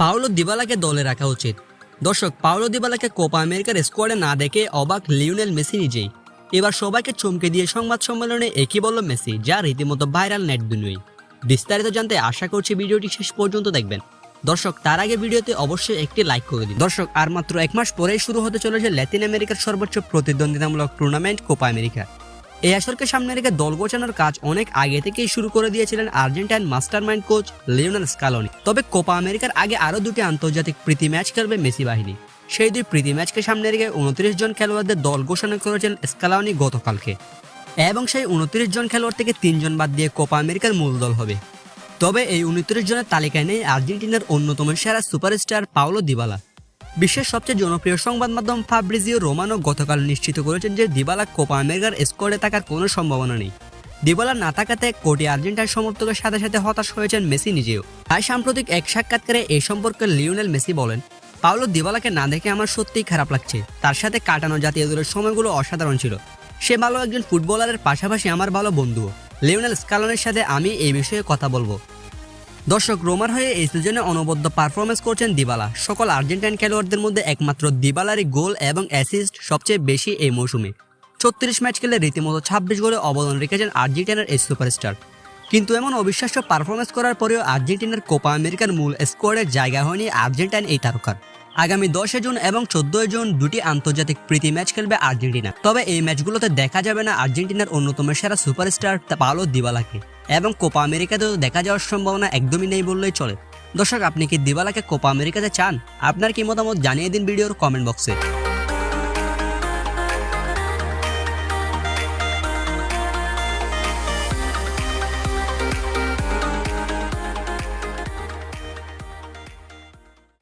Paulo দিবালাকে দলে রাখা উচিত। দর্শক, পাওলো দিবালাকে কোপা আমেরিকার স্কোয়াডে না দেখে অবাক লিওনেল মেসি নিজেই। এবার সবাইকে চমকে দিয়ে সংবাদ সম্মেলনে একই বলল মেসি, যা রীতিমতো ভাইরাল নেট দুনিয়ায়। বিস্তারিত জানতে আশা করছি ভিডিওটি শেষ পর্যন্ত দেখবেন। দর্শক, তার আগে ভিডিওতে অবশ্যই একটি লাইক করে দিন। দর্শক, আর মাত্র এক মাস পরেই শুরু হতে চলেছে ল্যাতিন আমেরিকার সর্বোচ্চ প্রতিদ্বন্দ্বিতামূলক টুর্নামেন্ট কোপা আমেরিকা। এই আসরকে সামনে রেখে দল গোছানোর কাজ অনেক আগে থেকেই শুরু করে দিয়েছিলেন Argentine mastermind coach Lionel Scaloni. তবে কোপা আমেরিকার আগে আরও দুটি আন্তর্জাতিক প্রীতি ম্যাচ খেলবে মেসি বাহিনী। সেই দুই প্রীতি ম্যাচকে সামনে রেখে উনত্রিশ জন খেলোয়াড়দের দল ঘোষণা করেছেন স্কালানি গতকালকে। এবং সেই উনত্রিশ জন খেলোয়াড় থেকে তিনজন বাদ দিয়ে কোপা আমেরিকার মূল দল হবে। তবে এই উনত্রিশ জনের তালিকায় নেই আর্জেন্টিনার অন্যতম সেরা সুপারস্টার পাওলো দিবালা। বিশ্বের সবচেয়ে জনপ্রিয় সংবাদ মাধ্যম ফাব্রিজিও রোমানো গতকাল নিশ্চিত করেছেন যে দিবালা কোপা আমেরিকার স্কোয়াডে থাকার কোনো সম্ভাবনা নেই। দিবালা না থাকাতে কোটি আর্জেন্টাইন সমর্থকের সাথে সাথে হতাশ হয়েছেন মেসি নিজেও। তাই সাম্প্রতিক এক সাক্ষাৎকারে এই সম্পর্কে লিওনেল মেসি বলেন, পাওলো দিবালাকে না দেখে আমার সত্যিই খারাপ লাগছে। তার সাথে কাটানো জাতীয় দলের সময়গুলো অসাধারণ ছিল। সে ভালো একজন ফুটবলারের পাশাপাশি আমার ভালো বন্ধুও। লিওনেল স্কালনের সাথে আমি এই বিষয়ে কথা বলব। দর্শক, রোমার হয়ে এই সিজনে অনবদ্য পারফরমেন্স করছেন দিবালা। সকল আর্জেন্টাইন খেলোয়াড়দের মধ্যে একমাত্র দিবালারই গোল এবং অ্যাসিস্ট সবচেয়ে বেশি এই মৌসুমে। ছত্রিশ ম্যাচ খেলে রীতিমতো ছাব্বিশ গোলে অবদান রেখেছেন আর্জেন্টিনার এই সুপারস্টার। কিন্তু এমন অবিশ্বাস্য পারফরমেন্স করার পরেও আর্জেন্টিনার কোপা আমেরিকার মূল স্কোয়াডের জায়গা হয়নি আর্জেন্টাইন এই তারকার আগামী দশে জুন এবং চোদ্দই জুন দুটি আন্তর্জাতিক প্রীতি ম্যাচ খেলবে আর্জেন্টিনা। তবে এই ম্যাচগুলোতে দেখা যাবে না আর্জেন্টিনার অন্যতম সেরা সুপারস্টার পালো দিবালাকে। এবং কোপা আমেরিকাতেও দেখা যাওয়ার সম্ভাবনা একদমই নেই বললেই চলে। দর্শক, আপনি কি দিবালাকে কোপা আমেরিকাতে চান? আপনার কি মতামত জানিয়ে দিন ভিডিওর কমেন্ট বক্সে।